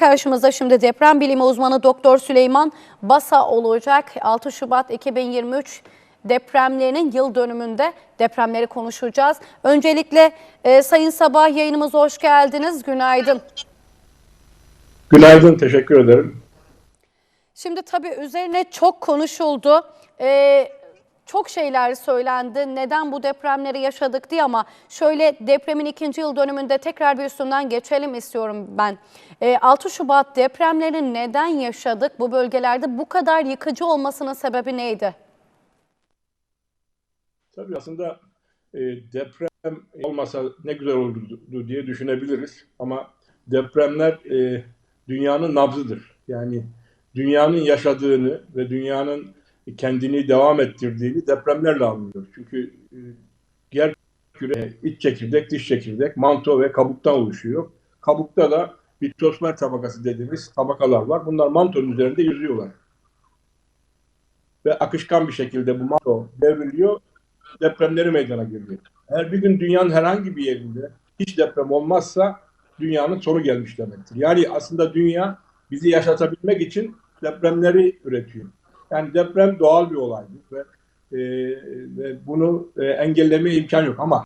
karşımızda şimdi deprem bilimi uzmanı Doktor Süleyman Basa olacak. 6 Şubat 2023 depremlerinin yıl dönümünde depremleri konuşacağız. Öncelikle e, Sayın Sabah yayınımıza hoş geldiniz. Günaydın. Günaydın, teşekkür ederim. Şimdi tabii üzerine çok konuşuldu. Ee, çok şeyler söylendi. Neden bu depremleri yaşadık diye ama şöyle depremin ikinci yıl dönümünde tekrar bir üstünden geçelim istiyorum ben. Ee, 6 Şubat depremlerini neden yaşadık? Bu bölgelerde bu kadar yıkıcı olmasının sebebi neydi? Tabii aslında e, deprem olmasa ne güzel olurdu diye düşünebiliriz. Ama depremler e, dünyanın nabzıdır. Yani dünyanın yaşadığını ve dünyanın kendini devam ettirdiğini depremlerle anlıyoruz. Çünkü e, yer küre iç çekirdek, dış çekirdek, manto ve kabuktan oluşuyor. Kabukta da litosfer tabakası dediğimiz tabakalar var. Bunlar mantonun üzerinde yüzüyorlar. Ve akışkan bir şekilde bu manto devriliyor depremleri meydana geliyor. Eğer bir gün dünyanın herhangi bir yerinde hiç deprem olmazsa dünyanın sonu gelmiş demektir. Yani aslında dünya bizi yaşatabilmek için depremleri üretiyor. Yani deprem doğal bir olaydır ve, e, ve bunu e, engellemeye imkan yok ama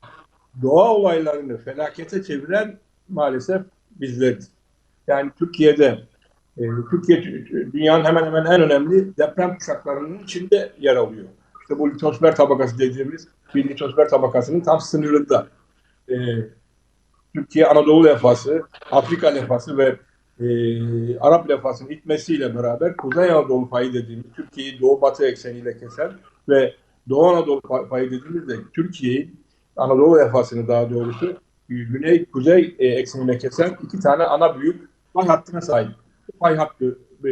doğa olaylarını felakete çeviren maalesef bizleriz. Yani Türkiye'de e, Türkiye dünyanın hemen hemen en önemli deprem kuşaklarının içinde yer alıyor. İşte bu litosfer tabakası dediğimiz bir litosfer tabakasının tam sınırında. E, Türkiye Anadolu lefası, Afrika lefası ve e, Arap lefasının itmesiyle beraber Kuzey Anadolu payı dediğimiz Türkiye'yi Doğu Batı ekseniyle kesen ve Doğu Anadolu payı dediğimiz de Türkiye'yi Anadolu lefasını daha doğrusu Güney Kuzey e, ekseniyle kesen iki tane ana büyük pay hattına sahip. Pay hattı e,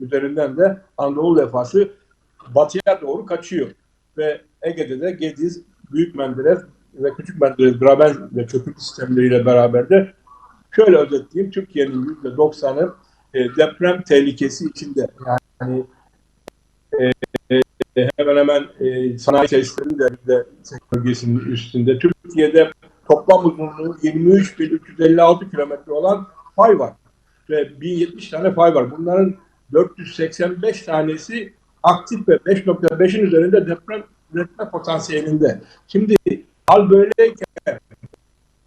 üzerinden de Anadolu lefası batıya doğru kaçıyor. Ve Ege'de de Gediz, Büyük Menderes ve Küçük Menderes, Graben ve çöküntü sistemleriyle beraber de şöyle özetleyeyim, Türkiye'nin %90'ı e, deprem tehlikesi içinde. Yani e, e, hemen hemen e, sanayi tesislerinin de, de bölgesinin üstünde. Türkiye'de toplam uzunluğu 23.356 kilometre olan fay var. Ve 1070 tane fay var. Bunların 485 tanesi aktif ve 5.5'in üzerinde deprem üretme potansiyelinde. Şimdi hal böyleyken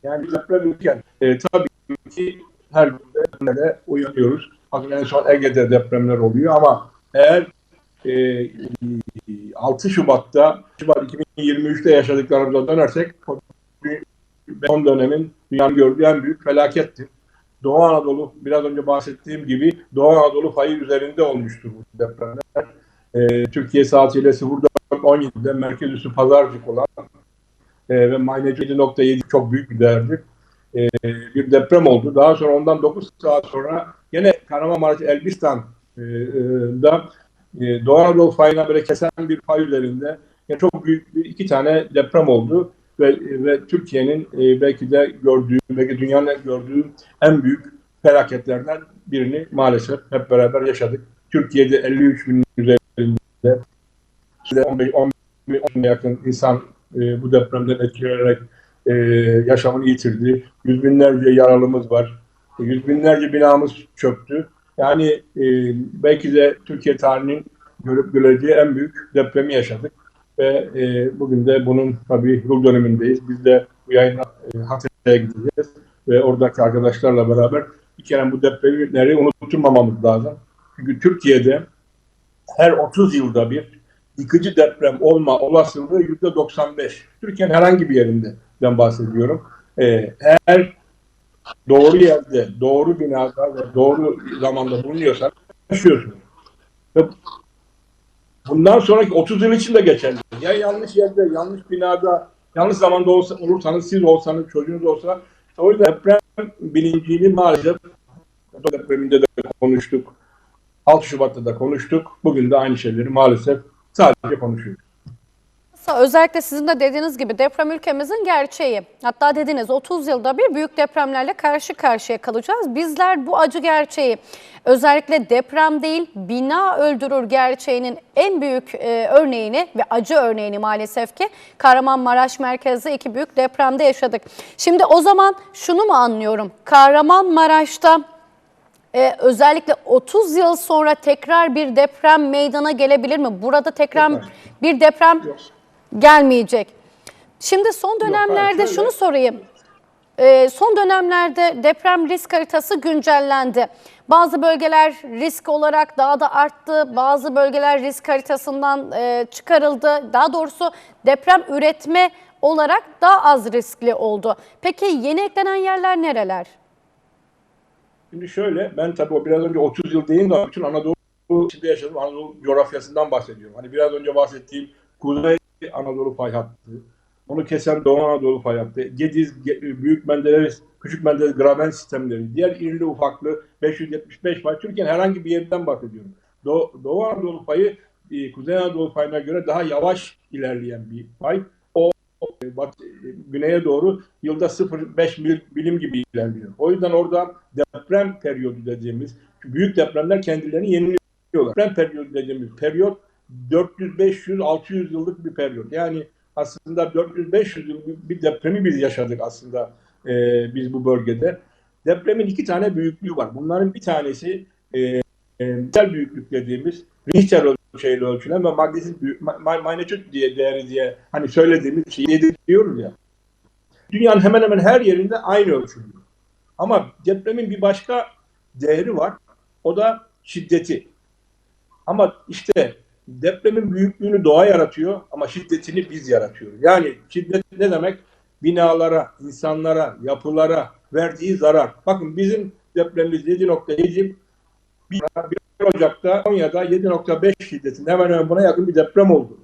yani deprem ülken e, tabii ki her gün de uyanıyoruz. Bakın en son Ege'de depremler oluyor ama eğer e, 6 Şubat'ta Şubat 2023'te yaşadıklarımıza dönersek son dönemin dünyanın gördüğü en büyük felakettir. Doğu Anadolu biraz önce bahsettiğim gibi Doğu Anadolu fayı üzerinde olmuştur bu depremler. E, Türkiye saatiyle 04.17'de merkez üssü Pazarcık olan e, ve magnitudo 7.7 çok büyük bir değerdir. E, bir deprem oldu. Daha sonra ondan 9 saat sonra yine Kahramanmaraş Elbistan'da e, Doğu Anadolu fayına böyle kesen bir fay üzerinde yani çok büyük bir iki tane deprem oldu ve, ve Türkiye'nin e, belki de gördüğü, belki dünyanın gördüğü en büyük felaketlerden birini maalesef hep beraber yaşadık. Türkiye'de 53 bin üzerinde 15 10 yakın insan e, bu depremden etkilenerek e, yaşamını yitirdi. Yüz binlerce yaralımız var. E, yüz binlerce binamız çöktü. Yani e, belki de Türkiye tarihinin görüp göreceği en büyük depremi yaşadık. Ve e, bugün de bunun tabii yıl dönümündeyiz. Biz de bu yayına e, Hatay'a gideceğiz. Ve oradaki arkadaşlarla beraber bir kere bu depremleri unutturmamamız lazım. Çünkü Türkiye'de her 30 yılda bir yıkıcı deprem olma olasılığı yüzde 95. Türkiye'nin herhangi bir yerinden bahsediyorum. Ee, eğer doğru yerde, doğru binada ve doğru zamanda bulunuyorsan yaşıyorsunuz. Bundan sonraki 30 yıl için de geçerli. Ya yanlış yerde, yanlış binada, yanlış zamanda olsa, olursanız, siz olsanız, çocuğunuz olsa o yüzden deprem bilincini maalesef depreminde de konuştuk. 6 Şubat'ta da konuştuk. Bugün de aynı şeyleri maalesef sadece konuşuyoruz. Özellikle sizin de dediğiniz gibi deprem ülkemizin gerçeği. Hatta dediniz 30 yılda bir büyük depremlerle karşı karşıya kalacağız. Bizler bu acı gerçeği özellikle deprem değil bina öldürür gerçeğinin en büyük e, örneğini ve acı örneğini maalesef ki Kahramanmaraş merkezli iki büyük depremde yaşadık. Şimdi o zaman şunu mu anlıyorum? Kahramanmaraş'ta Ee, özellikle 30 yıl sonra tekrar bir deprem meydana gelebilir mi? Burada tekrar bir deprem Yok. Gelmeyecek. Şimdi son dönemlerde şöyle- şunu sorayım. Ee, son dönemlerde deprem risk haritası güncellendi. Bazı bölgeler risk olarak daha da arttı. Bazı bölgeler risk haritasından e, çıkarıldı. Daha doğrusu deprem üretme olarak daha az riskli oldu. Peki yeni eklenen yerler nereler? Şimdi şöyle, ben tabii o biraz önce 30 yıl değil de bütün Anadolu içinde yaşadım, Anadolu coğrafyasından bahsediyorum. Hani biraz önce bahsettiğim Kuzey Anadolu fay hattı, onu kesen Doğu Anadolu fay hattı, Gediz, Ge- Büyük Menderes, Küçük Menderes graben sistemleri, diğer irili ufaklı 575 fay, Türkiye'nin herhangi bir yerinden bahsediyorum. Doğu, Doğu Anadolu fayı e, Kuzey Anadolu fayına göre daha yavaş ilerleyen bir fay. O e, bat, e, güneye doğru yılda 0,5 mil bilim gibi ilerliyor. O yüzden orada deprem periyodu dediğimiz büyük depremler kendilerini yeniliyorlar. Deprem periyodu dediğimiz periyot 400, 500, 600 yıllık bir periyot. Yani aslında 400-500 yıl bir depremi biz yaşadık aslında e, biz bu bölgede. Depremin iki tane büyüklüğü var. Bunların bir tanesi e, e, büyüklük dediğimiz Richter ölçeğiyle ölçülen ve magnetit büyük, ma- ma- magnitude diye değeri diye hani söylediğimiz şeyi diyoruz ya. Dünyanın hemen hemen her yerinde aynı ölçülüyor. Ama depremin bir başka değeri var. O da şiddeti. Ama işte depremin büyüklüğünü doğa yaratıyor ama şiddetini biz yaratıyoruz. Yani şiddet ne demek? Binalara, insanlara, yapılara verdiği zarar. Bakın bizim depremimiz 7.7 1 Ocak'ta Konya'da 7.5 şiddetinde hemen hemen buna yakın bir deprem oldu.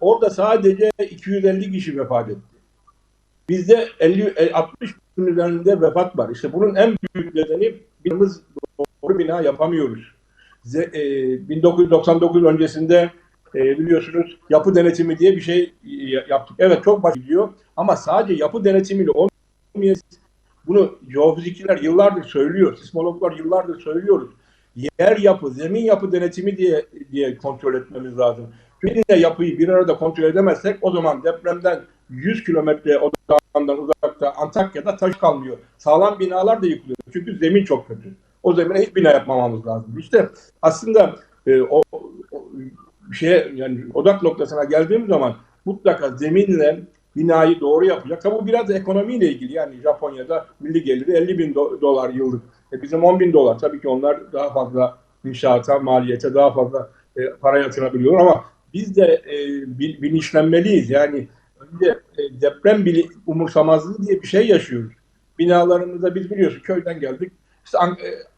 Orada sadece 250 kişi vefat etti. Bizde 50 60 bin üzerinde vefat var. İşte bunun en büyük nedeni binamız doğru bina yapamıyoruz. Ze- e, 1999 öncesinde e, biliyorsunuz yapı denetimi diye bir şey e, yaptık. Evet çok gidiyor ama sadece yapı denetimiyle olmuyor. Bunu jeofizikçiler yıllardır söylüyor, sismologlar yıllardır söylüyoruz. Yer yapı, zemin yapı denetimi diye diye kontrol etmemiz lazım. De yapıyı bir arada kontrol edemezsek o zaman depremden 100 kilometre odağından uzakta Antakya'da taş kalmıyor. Sağlam binalar da yıkılıyor. Çünkü zemin çok kötü. O zemine hiç bina yapmamamız lazım. İşte aslında e, o, o şeye yani odak noktasına geldiğim zaman mutlaka zeminle binayı doğru yapacak. Tabi bu biraz da ekonomiyle ilgili. Yani Japonya'da milli geliri 50 bin do- dolar yıllık. E bizim 10 bin dolar. Tabii ki onlar daha fazla inşaata, maliyete daha fazla e, para yatırabiliyor ama biz de e, bil- bilinçlenmeliyiz. Yani önce e, deprem bili umursamazlığı diye bir şey yaşıyoruz. Binalarımızda biz biliyorsun köyden geldik. İşte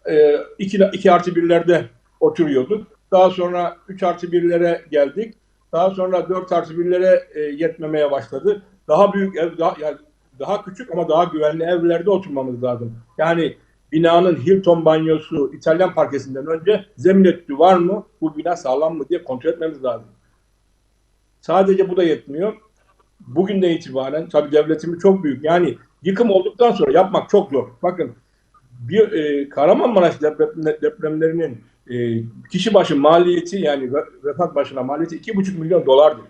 e, e, iki, iki artı birlerde oturuyorduk. Daha sonra 3 artı birlere geldik. Daha sonra 4 artı birlere e, yetmemeye başladı. Daha büyük ev, daha, yani daha küçük ama daha güvenli evlerde oturmamız lazım. Yani binanın Hilton banyosu, İtalyan parkesinden önce zemin etüdü var mı? Bu bina sağlam mı diye kontrol etmemiz lazım. Sadece bu da yetmiyor. Bugün de itibaren tabii devletimiz çok büyük. Yani yıkım olduktan sonra yapmak çok zor. Bakın bir e, Kahramanmaraş deprem, depremlerinin e, kişi başı maliyeti yani ve- vefat başına maliyeti iki buçuk milyon dolardır.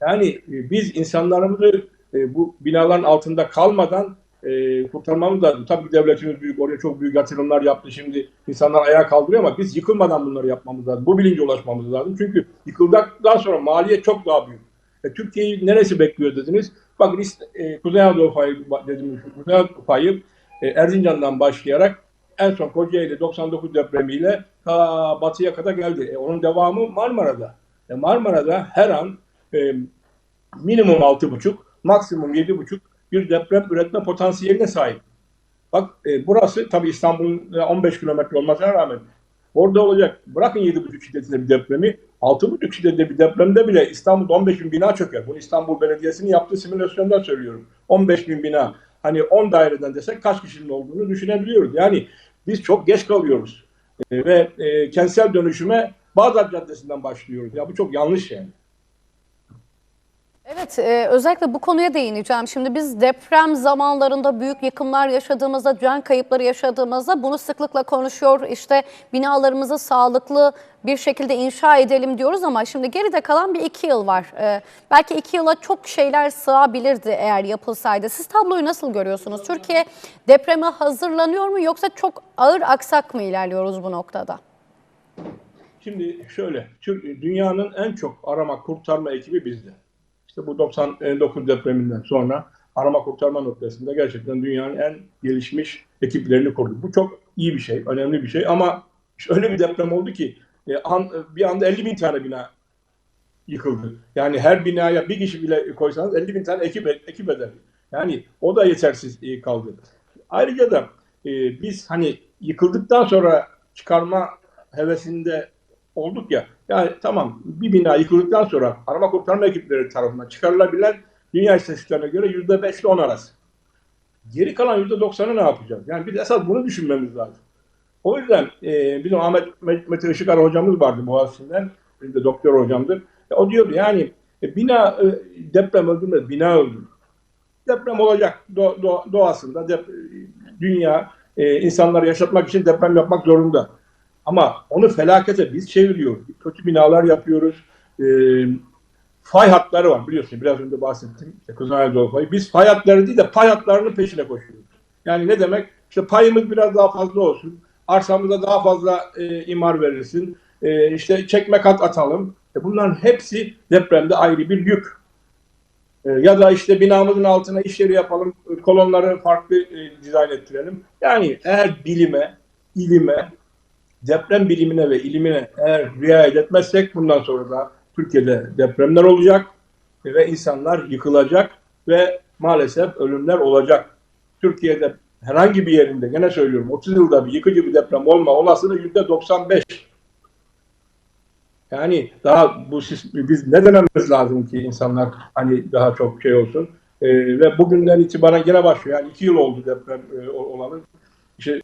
Yani e, biz insanlarımızı e, bu binaların altında kalmadan e, kurtarmamız lazım. Tabii devletimiz büyük, oraya çok büyük yatırımlar yaptı. Şimdi insanlar ayağa kaldırıyor ama biz yıkılmadan bunları yapmamız lazım. Bu bilince ulaşmamız lazım. Çünkü yıkıldıktan sonra maliyet çok daha büyük. E, Türkiye'yi neresi bekliyor dediniz? Bakın e, Kuzey Anadolu payı dediğimiz Kuzey Anadolu payı e, Erzincan'dan başlayarak en son Kocaeli 99 depremiyle ta batıya kadar geldi. E, onun devamı Marmara'da. E, Marmara'da her an e, minimum 6,5, maksimum 7,5 bir deprem üretme potansiyeline sahip. Bak e, burası tabii İstanbul'un e, 15 kilometre olmasına rağmen orada olacak. Bırakın 7,5 şiddetinde bir depremi, 6,5 şiddetinde bir depremde bile İstanbul'da 15 bin bina çöker. Bunu İstanbul Belediyesi'nin yaptığı simülasyondan söylüyorum. 15 bin bina. Hani 10 daireden desek kaç kişinin olduğunu düşünebiliyoruz. Yani biz çok geç kalıyoruz. E, ve e, kentsel dönüşüme Bağdat Caddesi'nden başlıyoruz. Ya bu çok yanlış yani. Evet, e, özellikle bu konuya değineceğim. Şimdi biz deprem zamanlarında büyük yıkımlar yaşadığımızda, can kayıpları yaşadığımızda bunu sıklıkla konuşuyor. İşte binalarımızı sağlıklı bir şekilde inşa edelim diyoruz ama şimdi geride kalan bir iki yıl var. E, belki iki yıla çok şeyler sığabilirdi eğer yapılsaydı. Siz tabloyu nasıl görüyorsunuz? Türkiye depreme hazırlanıyor mu yoksa çok ağır aksak mı ilerliyoruz bu noktada? Şimdi şöyle, dünyanın en çok arama kurtarma ekibi bizde. İşte bu 99 depreminden sonra arama kurtarma noktasında gerçekten dünyanın en gelişmiş ekiplerini kurduk. Bu çok iyi bir şey, önemli bir şey ama öyle bir deprem oldu ki e, bir anda 50 bin tane bina yıkıldı. Yani her binaya bir kişi bile koysanız 50 bin tane ekip, ekip eder. Yani o da yetersiz e, kaldı. Ayrıca da e, biz hani yıkıldıktan sonra çıkarma hevesinde olduk ya. Yani tamam bir bina yıkıldıktan sonra arama kurtarma ekipleri tarafından çıkarılabilen dünya istatistiklerine göre yüzde beş ile on arası. Geri kalan yüzde doksanı ne yapacağız? Yani biz esas bunu düşünmemiz lazım. O yüzden e, bizim Ahmet Mete Işıkar hocamız vardı Boğaziçi'nden. Bir de doktor hocamdır. E, o diyordu yani e, bina e, deprem öldürmez, bina öldürür. Deprem olacak do- do- doğasında dep- dünya e, insanları yaşatmak için deprem yapmak zorunda. Ama onu felakete biz çeviriyoruz. Kötü binalar yapıyoruz. E, fay hatları var biliyorsun biraz önce bahsettim. İşte Anadolu fayı. Biz fay hatları değil de pay hatlarının peşine koşuyoruz. Yani ne demek? İşte payımız biraz daha fazla olsun. Arsamıza daha fazla e, imar verilsin. E, işte çekme kat atalım. E, bunların hepsi depremde ayrı bir yük. E, ya da işte binamızın altına iş yeri yapalım, kolonları farklı e, dizayn ettirelim. Yani eğer bilime, ilime, deprem bilimine ve ilimine eğer riayet etmezsek bundan sonra da Türkiye'de depremler olacak ve insanlar yıkılacak ve maalesef ölümler olacak. Türkiye'de herhangi bir yerinde gene söylüyorum 30 yılda bir yıkıcı bir deprem olma olasılığı yüzde 95. Yani daha bu biz ne dememiz lazım ki insanlar hani daha çok şey olsun. E, ve bugünden itibaren gene başlıyor. Yani iki yıl oldu deprem e, olalı. İşte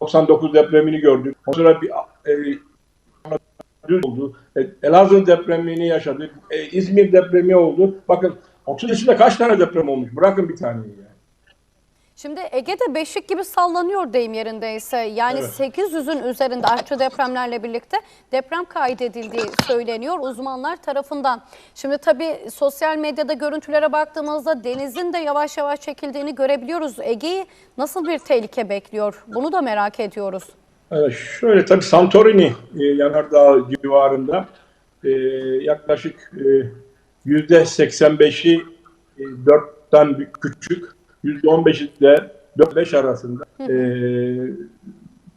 99 depremini gördük. Ondan sonra bir e, oldu. E, Elazığ depremini yaşadık. E, İzmir depremi oldu. Bakın 30 yaşında kaç tane deprem olmuş? Bırakın bir taneyi yani. Şimdi Ege'de beşik gibi sallanıyor deyim yerindeyse. Yani Evet. 800'ün üzerinde artçı depremlerle birlikte deprem kaydedildiği söyleniyor uzmanlar tarafından. Şimdi tabii sosyal medyada görüntülere baktığımızda denizin de yavaş yavaş çekildiğini görebiliyoruz. Ege'yi nasıl bir tehlike bekliyor? Bunu da merak ediyoruz. Evet, şöyle tabii Santorini e, yanardağ civarında e, yaklaşık e, yüzde 85'i e, 4'ten bir küçük, yüzde 15'i de 4-5 arasında e,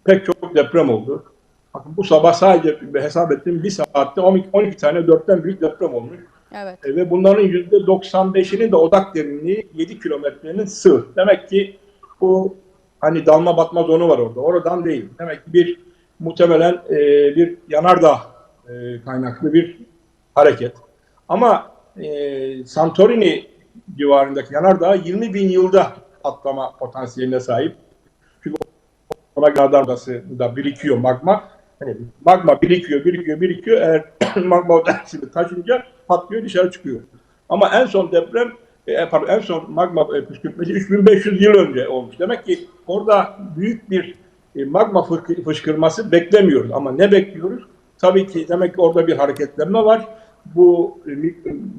pek çok deprem oldu. Bakın bu sabah sadece hesap ettim bir saatte 12, 12 tane 4'ten büyük deprem olmuş. Evet. E, ve bunların yüzde 95'inin de odak derinliği 7 kilometrenin sığ. Demek ki bu hani dalma batma zonu var orada. Oradan değil. Demek ki bir muhtemelen e, bir yanardağ e, kaynaklı bir hareket. Ama e, Santorini civarındaki yanardağ 20 bin yılda patlama potansiyeline sahip. Çünkü ona yanardağ da birikiyor magma. Hani magma birikiyor, birikiyor, birikiyor. Eğer magma dersini taşınca patlıyor, dışarı çıkıyor. Ama en son deprem, e, pardon, en son magma e, püskürtmesi 3500 yıl önce olmuş. Demek ki orada büyük bir e, magma fışkırması beklemiyoruz. Ama ne bekliyoruz? Tabii ki demek ki orada bir hareketlenme var. Bu e,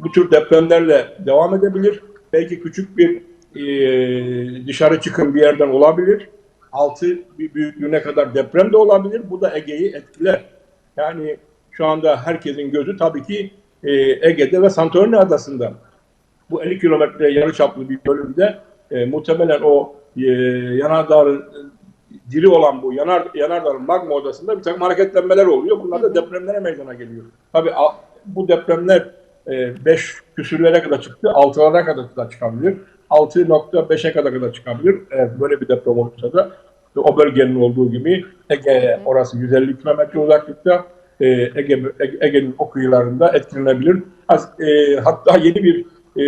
bu tür depremlerle devam edebilir. Belki küçük bir e, dışarı çıkın bir yerden olabilir. Altı bir büyüklüğüne kadar deprem de olabilir. Bu da Ege'yi etkiler. Yani şu anda herkesin gözü tabii ki e, Ege'de ve Santorini adasında. Bu 50 kilometre yarı çaplı bir bölümde e, muhtemelen o e, yanardağın e, diri olan bu yanar, yanardağın magma odasında bir takım hareketlenmeler oluyor. Bunlar da depremlere meydana geliyor. Tabii bu depremler 5 küsürlere kadar çıktı. 6'lara kadar da çıkabilir. 6.5'e kadar kadar çıkabilir. Eğer böyle bir deprem olursa da o bölgenin olduğu gibi Ege orası 150 kilometre uzaklıkta e, Ege Ege- Ege'nin o kıyılarında etkilenebilir. E, hatta yeni bir e,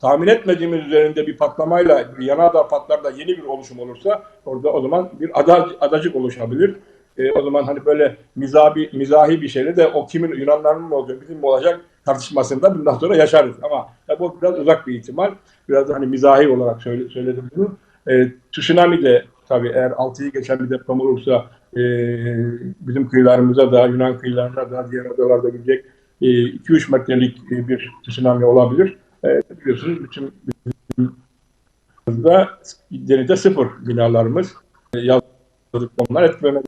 tahmin etmediğimiz üzerinde bir patlamayla bir yanardağ patlar da yeni bir oluşum olursa orada o zaman bir ada, adacık oluşabilir. E, o zaman hani böyle mizahi, mizahi bir şeyle de o kimin Yunanların mı olacak bizim mi olacak tartışmasını da bundan sonra yaşarız. Ama tabii bu biraz uzak bir ihtimal. Biraz hani mizahi olarak söyle- söyledim bunu. E, tsunami de tabii eğer 6'yı geçen bir deprem olursa e, bizim kıyılarımıza da Yunan kıyılarına da diğer adalarda gidecek 2-3 metrelik e, bir tsunami olabilir. E, biliyorsunuz bütün da denizde sıfır binalarımız. E, yazdık onlar etkilemez.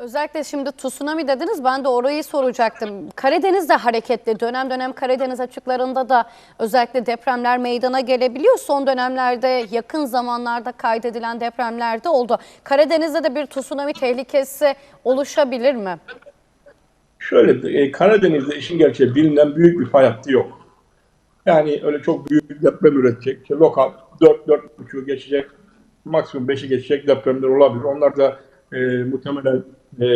Özellikle şimdi tsunami dediniz ben de orayı soracaktım. Karadeniz'de hareketli dönem dönem Karadeniz açıklarında da özellikle depremler meydana gelebiliyor. Son dönemlerde yakın zamanlarda kaydedilen depremler de oldu. Karadeniz'de de bir tsunami tehlikesi oluşabilir mi? Şöyle e, Karadeniz'de işin gerçeği bilinen büyük bir fay hattı yok. Yani öyle çok büyük bir deprem üretecek. İşte lokal 4-4,5'u geçecek, maksimum 5'i geçecek depremler olabilir. Onlar da e, muhtemelen e,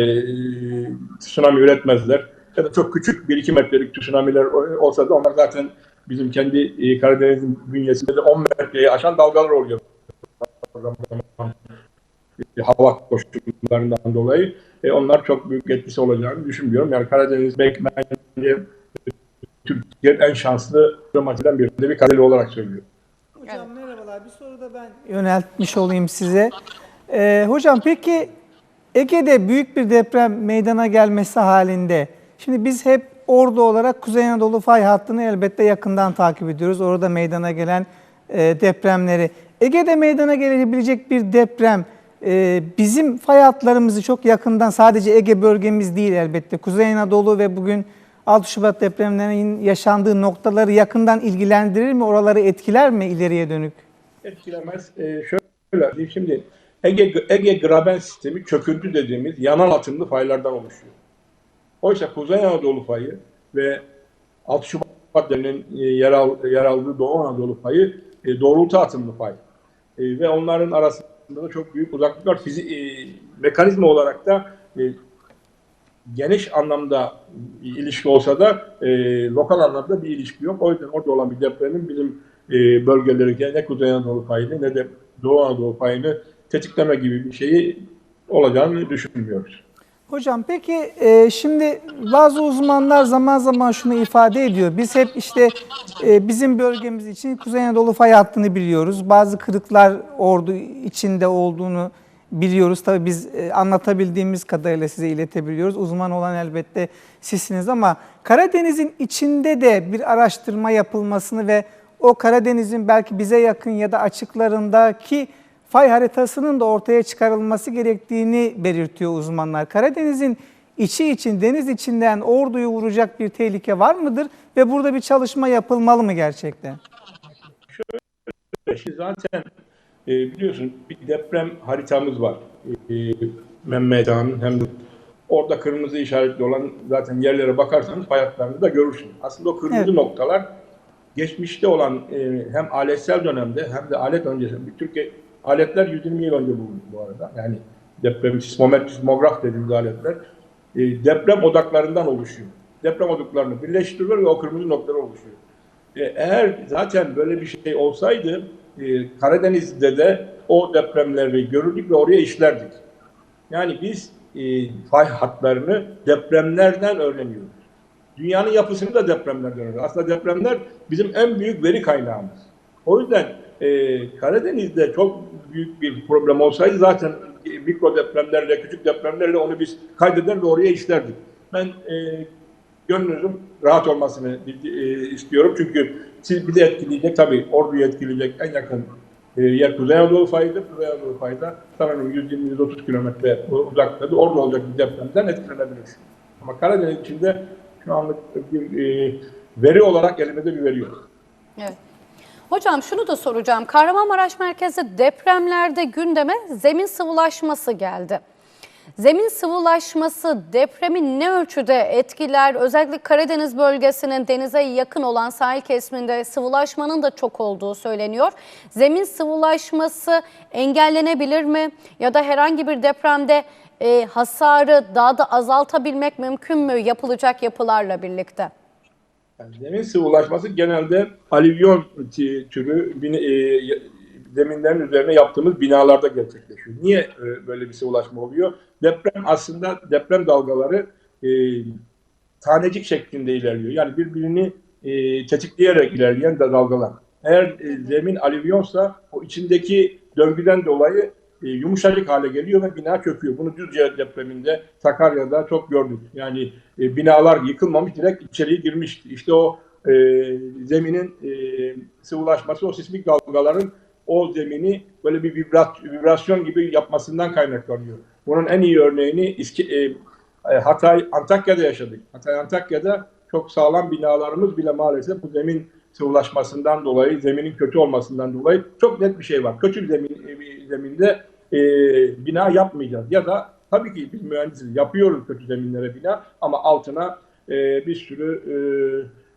tsunami üretmezler. Ya da çok küçük 1-2 metrelik tsunamiler olsa da onlar zaten bizim kendi e, Karadeniz'in bünyesinde de 10 metreyi aşan dalgalar oluyor. E, hava koşullarından dolayı. E, onlar çok büyük etkisi olacağını düşünmüyorum. Yani Karadeniz belki bence Türkiye'nin en şanslı romatiden biri. Bir Karadeniz olarak söylüyorum. Hocam merhabalar. Bir soru da ben yöneltmiş olayım size. Ee, hocam peki Ege'de büyük bir deprem meydana gelmesi halinde şimdi biz hep Ordu olarak Kuzey Anadolu fay hattını elbette yakından takip ediyoruz. Orada meydana gelen e, depremleri. Ege'de meydana gelebilecek bir deprem e, bizim fay hatlarımızı çok yakından sadece Ege bölgemiz değil elbette. Kuzey Anadolu ve bugün 6 Şubat depremlerinin yaşandığı noktaları yakından ilgilendirir mi? Oraları etkiler mi ileriye dönük? Etkilemez. E, şöyle şimdi Ege, Ege Graben sistemi çöküntü dediğimiz yanal atımlı faylardan oluşuyor. Oysa Kuzey Anadolu fayı ve 6 Şubat denilen e, yer, al, yer aldığı Doğu Anadolu fayı e, doğrultu atımlı fay. E, ve onların arasında da çok büyük uzaklık var. Fizi, e, mekanizma olarak da e, geniş anlamda bir ilişki olsa da e, lokal anlamda bir ilişki yok. O yüzden orada olan bir depremin bizim e, bölgeleri ne Kuzey Anadolu payını ne de Doğu Anadolu payını tetikleme gibi bir şeyi olacağını düşünmüyoruz. Hocam peki e, şimdi bazı uzmanlar zaman zaman şunu ifade ediyor. Biz hep işte e, bizim bölgemiz için Kuzey Anadolu fay hattını biliyoruz. Bazı kırıklar ordu içinde olduğunu biliyoruz. Tabii biz e, anlatabildiğimiz kadarıyla size iletebiliyoruz. Uzman olan elbette sizsiniz ama Karadeniz'in içinde de bir araştırma yapılmasını ve o Karadeniz'in belki bize yakın ya da açıklarındaki fay haritasının da ortaya çıkarılması gerektiğini belirtiyor uzmanlar. Karadeniz'in içi için, deniz içinden orduyu vuracak bir tehlike var mıdır? Ve burada bir çalışma yapılmalı mı gerçekten? Şimdi zaten e, biliyorsun bir deprem haritamız var. E, Mehmet Ağa'nın hem de orada kırmızı işaretli olan zaten yerlere bakarsanız fay hatlarını da görürsünüz. Aslında o kırmızı Evet. noktalar geçmişte olan e, hem aletsel dönemde hem de alet öncesinde. Bir Türkiye aletler 120 yıl önce bulundu bu arada. Yani deprem sismometri, sismograf dediğimiz aletler e, deprem odaklarından oluşuyor. Deprem odaklarını birleştiriyor ve o kırmızı noktalar oluşuyor. E, eğer zaten böyle bir şey olsaydı e, Karadeniz'de de o depremleri görürdük ve oraya işlerdik. Yani biz e, fay hatlarını depremlerden öğreniyoruz. Dünyanın yapısını da depremlerden öğreniyoruz. Aslında depremler bizim en büyük veri kaynağımız. O yüzden e, Karadeniz'de çok büyük bir problem olsaydı zaten mikro depremlerle, küçük depremlerle onu biz kaydeder ve oraya işlerdik. Ben e, gönlünüzün rahat olmasını e, istiyorum. Çünkü siz bir de etkileyecek, tabii orduyu etkileyecek en yakın e, yer Kuzey Anadolu fayıdır. Kuzey Anadolu fayda sanırım 120-130 kilometre uzaklıkta orada olacak bir depremden etkilenebilir. Ama Karadeniz içinde şu anlık bir e, veri olarak elimizde bir veri yok. Evet. Hocam şunu da soracağım. Kahramanmaraş merkezde depremlerde gündeme zemin sıvılaşması geldi. Zemin sıvılaşması depremi ne ölçüde etkiler? Özellikle Karadeniz bölgesinin denize yakın olan sahil kesiminde sıvılaşmanın da çok olduğu söyleniyor. Zemin sıvılaşması engellenebilir mi? Ya da herhangi bir depremde e, hasarı daha da azaltabilmek mümkün mü yapılacak yapılarla birlikte? Yani zemin sıvılaşması genelde alüvyon türü bina- e, zeminlerin üzerine yaptığımız binalarda gerçekleşiyor. Niye e, böyle bir sıvılaşma oluyor? Deprem aslında deprem dalgaları e, tanecik şeklinde ilerliyor. Yani birbirini e, tetikleyerek ilerleyen dalgalar. Eğer e, zemin alüvyonsa o içindeki döngüden dolayı e, yumuşacık hale geliyor ve bina çöküyor. Bunu Düzce depreminde Sakarya'da çok gördük. Yani e, binalar yıkılmamış direkt içeriye girmişti. İşte o e, zeminin e, sıvılaşması, o sismik dalgaların o zemini böyle bir vibrat, vibrasyon gibi yapmasından kaynaklanıyor. Bunun en iyi örneğini İski, e, e, Hatay, Antakya'da yaşadık. Hatay, Antakya'da çok sağlam binalarımız bile maalesef bu zemin sıvılaşmasından dolayı, zeminin kötü olmasından dolayı çok net bir şey var. Kötü zemin, e, bir zeminde e, bina yapmayacağız. Ya da tabii ki biz mühendisiz yapıyoruz kötü zeminlere bina ama altına e, bir sürü e,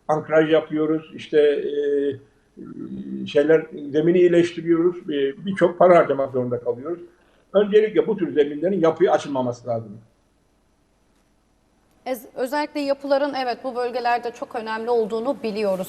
ankraj yapıyoruz. İşte e, şeyler zemini iyileştiriyoruz. E, Birçok para harcamak zorunda kalıyoruz. Öncelikle bu tür zeminlerin yapıya açılmaması lazım. Özellikle yapıların evet bu bölgelerde çok önemli olduğunu biliyoruz.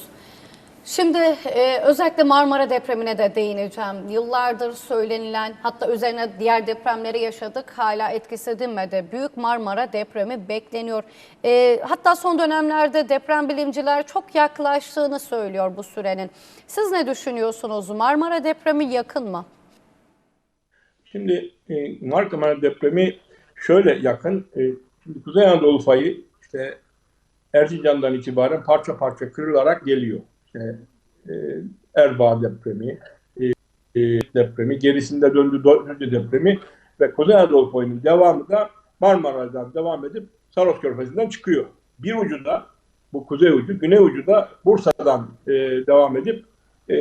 Şimdi e, özellikle Marmara depremine de değineceğim. Yıllardır söylenilen hatta üzerine diğer depremleri yaşadık hala etkisi dinmedi. Büyük Marmara depremi bekleniyor. E, hatta son dönemlerde deprem bilimciler çok yaklaştığını söylüyor bu sürenin. Siz ne düşünüyorsunuz? Marmara depremi yakın mı? Şimdi e, Marmara depremi şöyle yakın. E, Kuzey Anadolu fayı işte Erzincan'dan itibaren parça parça kırılarak geliyor. İşte, e, Erbaa depremi, e, e, depremi, gerisinde döndü Düzce depremi ve Kuzey Anadolu fayının devamı da Marmara'dan devam edip Saros Körfezi'nden çıkıyor. Bir ucu da bu kuzey ucu, güney ucu da Bursa'dan e, devam edip e,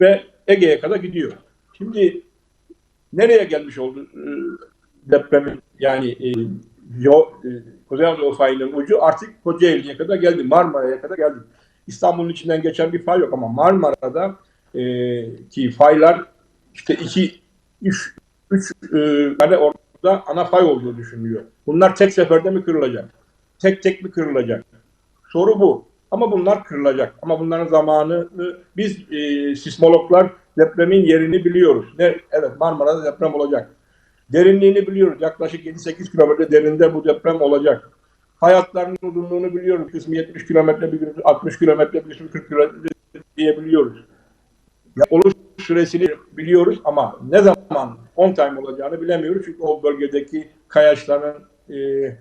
ve Ege'ye kadar gidiyor. Şimdi nereye gelmiş oldu e, depremin yani e, yo, e, Kuzey Anadolu fayının ucu artık Kocaeli'ye kadar geldi. Marmara'ya kadar geldi. İstanbul'un içinden geçen bir fay yok ama Marmara'da e, ki faylar işte iki, üç, üç e, tane orada ana fay olduğu düşünülüyor. Bunlar tek seferde mi kırılacak? Tek tek mi kırılacak? Soru bu. Ama bunlar kırılacak. Ama bunların zamanını biz e, sismologlar depremin yerini biliyoruz. Ne? Evet Marmara'da deprem olacak. Derinliğini biliyoruz. Yaklaşık 7-8 kilometre derinde bu deprem olacak. Hayatlarının uzunluğunu biliyoruz. Kısmı 70 kilometre, bir kısmı 60 kilometre, bir kısmı 40 kilometre diyebiliyoruz. Ya, oluş süresini biliyoruz ama ne zaman on time olacağını bilemiyoruz. Çünkü o bölgedeki kayaçların e, e,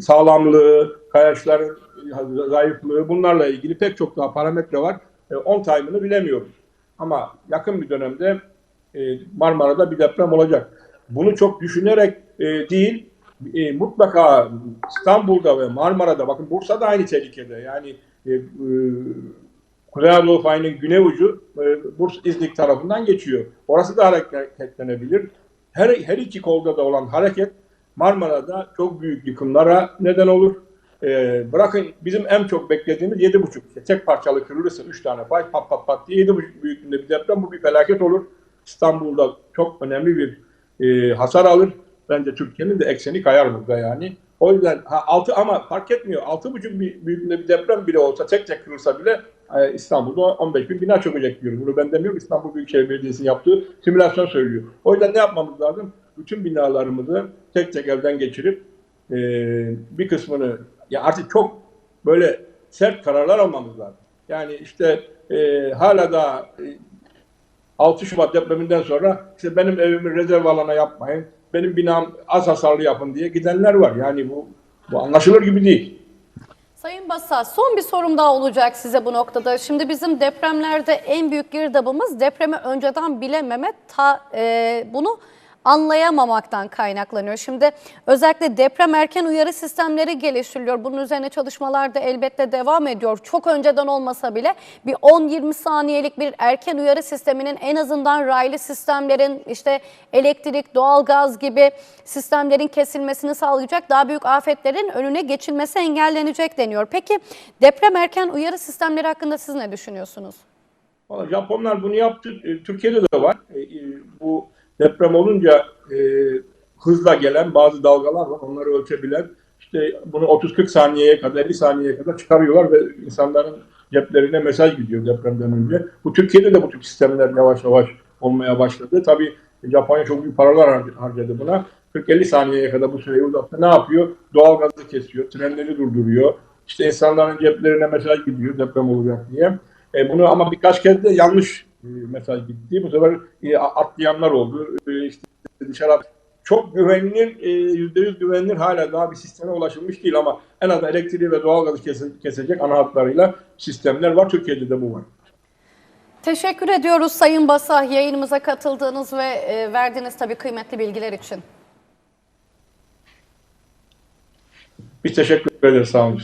sağlamlığı, kayaçların zayıflığı bunlarla ilgili pek çok daha parametre var. E, on time'ını bilemiyoruz. Ama yakın bir dönemde e, Marmara'da bir deprem olacak. Bunu çok düşünerek e, değil, e, mutlaka İstanbul'da ve Marmara'da, bakın Bursa'da aynı tehlikede. Yani e, e, Kuzey Anadolu fayının güney ucu e, Bursa İznik tarafından geçiyor. Orası da hareketlenebilir. Her, her iki kolda da olan hareket Marmara'da çok büyük yıkımlara neden olur. E, bırakın bizim en çok beklediğimiz 7,5. İşte tek parçalı kırılırsa 3 tane fay pat pat pat diye 7,5 büyüklüğünde bir deprem bu bir felaket olur. İstanbul'da çok önemli bir e, hasar alır. Bence Türkiye'nin de ekseni kayar burada yani. O yüzden ha, altı ama fark etmiyor. 6,5 bir büyüklüğünde bir deprem bile olsa tek tek kırılsa bile e, İstanbul'da 15 bin bina çökecek diyor. Bunu ben demiyorum. İstanbul Büyükşehir Belediyesi'nin yaptığı simülasyon söylüyor. O yüzden ne yapmamız lazım? Bütün binalarımızı tek tek elden geçirip e, bir kısmını ya artık çok böyle sert kararlar almamız lazım. Yani işte e, hala da e, 6 Şubat depreminden sonra işte benim evimi rezerv alana yapmayın, benim binam az hasarlı yapın diye gidenler var. Yani bu, bu anlaşılır gibi değil. Sayın Basa son bir sorum daha olacak size bu noktada. Şimdi bizim depremlerde en büyük girdabımız depremi önceden bilememe, ta, e, bunu anlayamamaktan kaynaklanıyor. Şimdi özellikle deprem erken uyarı sistemleri geliştiriliyor. Bunun üzerine çalışmalar da elbette devam ediyor. Çok önceden olmasa bile bir 10-20 saniyelik bir erken uyarı sisteminin en azından raylı sistemlerin işte elektrik, doğalgaz gibi sistemlerin kesilmesini sağlayacak daha büyük afetlerin önüne geçilmesi engellenecek deniyor. Peki deprem erken uyarı sistemleri hakkında siz ne düşünüyorsunuz? Japonlar bunu yaptı. E, Türkiye'de de var. E, e, bu deprem olunca e, hızla gelen bazı dalgalar var. Onları ölçebilen. İşte bunu 30-40 saniyeye kadar, 50 saniyeye kadar çıkarıyorlar ve insanların ceplerine mesaj gidiyor depremden önce. Bu Türkiye'de de bu tip sistemler yavaş yavaş olmaya başladı. Tabii Japonya çok büyük paralar har- harcadı buna. 40-50 saniyeye kadar bu süreyi uzattı. Ne yapıyor? Doğalgazı kesiyor, trenleri durduruyor. İşte insanların ceplerine mesaj gidiyor deprem olacak diye. E, bunu ama birkaç kez de yanlış mesaj gitti. Bu sefer e, atlayanlar oldu. E, işte dışarı çok güvenilir, e, yüzde yüz güvenilir hala daha bir sisteme ulaşılmış değil ama en azından elektriği ve doğalgazı kese- kesecek ana hatlarıyla sistemler var. Türkiye'de de bu var. Teşekkür ediyoruz Sayın Basa yayınımıza katıldığınız ve e, verdiğiniz tabii kıymetli bilgiler için. Biz teşekkür ederiz. Sağ olun.